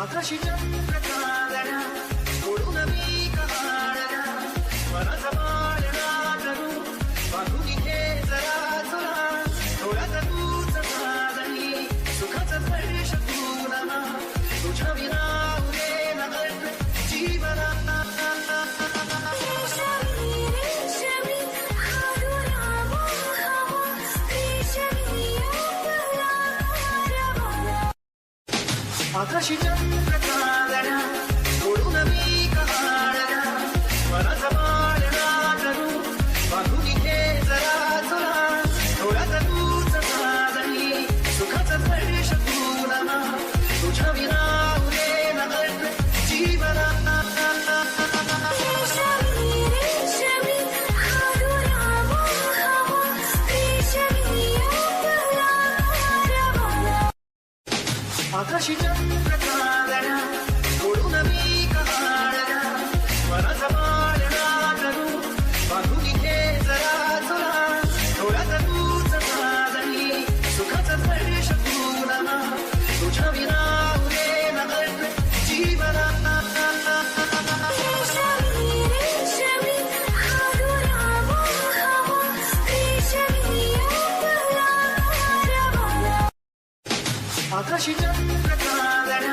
ಆಕಾಶಿನ ಪ್ರಕಾರ Ateş içinde 我的心真的在 ఆకర్షితం ప్రకారణ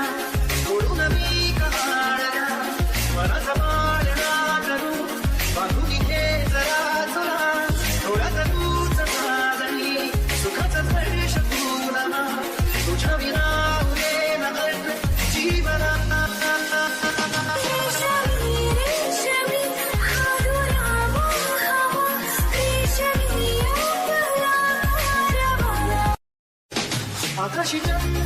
she doesn't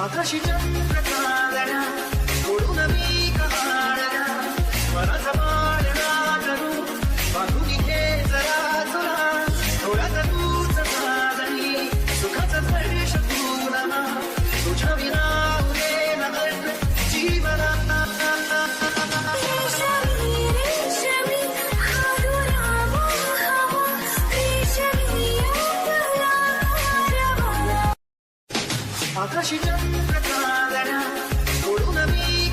阿哥儿是真的 por una amiga.